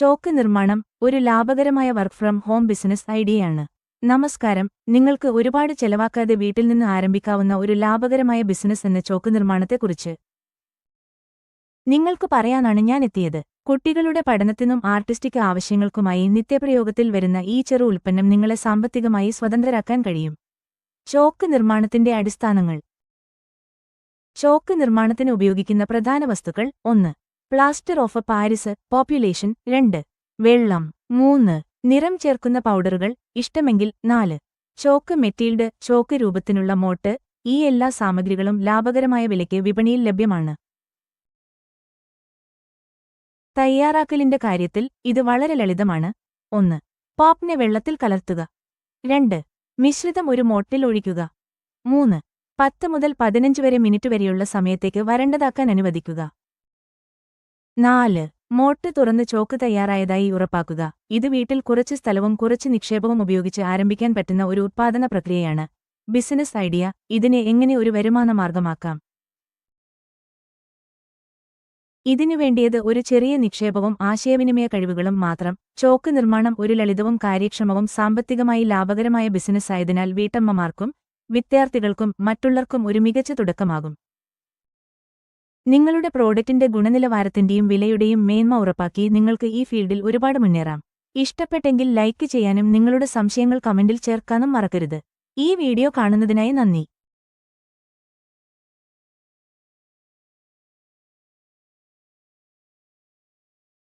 Chalk നിർമ്മാണം ഒരു ലാഭകരമായ വർക്ക് ഫ്രം ഹോം ബിസിനസ് ഐഡിയയാണ്. നമസ്കാരം. നിങ്ങൾക്ക് ഒരുപാട് ചെലവാക്കാതെ വീട്ടിൽ നിന്ന് ആരംഭിക്കാവുന്ന ഒരു ലാഭകരമായ ബിസിനസ് എന്ന ചോക്ക് നിർമ്മാണത്തെക്കുറിച്ച് നിങ്ങൾക്ക് പറയാനാണ് ഞാൻ എത്തിയത്. കുട്ടികളുടെ പഠനത്തിനും ആർട്ടിസ്റ്റിക് ആവശ്യങ്ങൾക്കുമായി നിത്യപ്രയോഗത്തിൽ വരുന്ന ഈ ചെറു ഉൽപ്പന്നം നിങ്ങളെ സാമ്പത്തികമായി സ്വതന്ത്രരാക്കാൻ കഴിയും. ചോക്ക് നിർമ്മാണത്തിന്റെ അടിസ്ഥാനങ്ങൾ. ചോക്ക് നിർമ്മാണത്തിന് ഉപയോഗിക്കുന്ന പ്രധാന വസ്തുക്കൾ ഒന്ന്. പ്ലാസ്റ്റർ ഓഫ് പാരിസ് പോപ്പുലേഷൻ രണ്ട്. വെള്ളം മൂന്ന്. നിറം ചേർക്കുന്ന പൗഡറുകൾ ഇഷ്ടമെങ്കിൽ നാല്. ചോക്ക് മെറ്റീൽഡ് ചോക്ക് രൂപത്തിനുള്ള മോട്ട് ഈ എല്ലാ സാമഗ്രികളും ലാഭകരമായ വിലയ്ക്ക് വിപണിയിൽ ലഭ്യമാണ്. തയ്യാറാക്കലിന്റെ കാര്യത്തിൽ ഇത് വളരെ ലളിതമാണ്. ഒന്ന്. പോപ്നെ വെള്ളത്തിൽ കലർത്തുക. രണ്ട്. മിശ്രിതം ഒരു മോട്ടിൽ ഒഴിക്കുക. മൂന്ന്. പത്ത് മുതൽ പതിനഞ്ച് വരെ മിനിറ്റ് വരെയുള്ള സമയത്തേക്ക് വരണ്ടതാക്കാൻ അനുവദിക്കുക. നാല്. മോട്ട് തുറന്ന് ചോക്ക് തയ്യാറായതായി ഉറപ്പാക്കുക. ഇത് വീട്ടിൽ കുറച്ച് സ്ഥലവും കുറച്ച് നിക്ഷേപവും ഉപയോഗിച്ച് ആരംഭിക്കാൻ പറ്റുന്ന ഒരു ഉത്പാദന പ്രക്രിയയാണ്. Business idea. ഇതിനെ എങ്ങനെ ഒരു വരുമാന മാർഗമാക്കാം? ഇതിനു വേണ്ടിയത് ഒരു ചെറിയ നിക്ഷേപവും ആശയവിനിമയ കഴിവുകളും മാത്രം. ചോക്ക് നിർമ്മാണം ഒരു ലളിതവും കാര്യക്ഷമവും സാമ്പത്തികമായി ലാഭകരമായ ബിസിനസ്സായതിനാൽ വീട്ടമ്മമാർക്കും വിദ്യാർത്ഥികൾക്കും മറ്റുള്ളവർക്കും ഒരു മികച്ച തുടക്കമാകും. നിങ്ങളുടെ പ്രോഡക്റ്റിന്റെ ഗുണനിലവാരത്തിന്റെയും വിലയുടെയും മേന്മ ഉറപ്പാക്കി നിങ്ങൾക്ക് ഈ ഫീൽഡിൽ ഒരുപാട് മുന്നേറാം. ഇഷ്ടപ്പെട്ടെങ്കിൽ ലൈക്ക് ചെയ്യാനും നിങ്ങളുടെ സംശയങ്ങൾ കമന്റിൽ ചേർക്കാനും മറക്കരുത്. ഈ വീഡിയോ കാണുന്നതിനായി നന്ദി.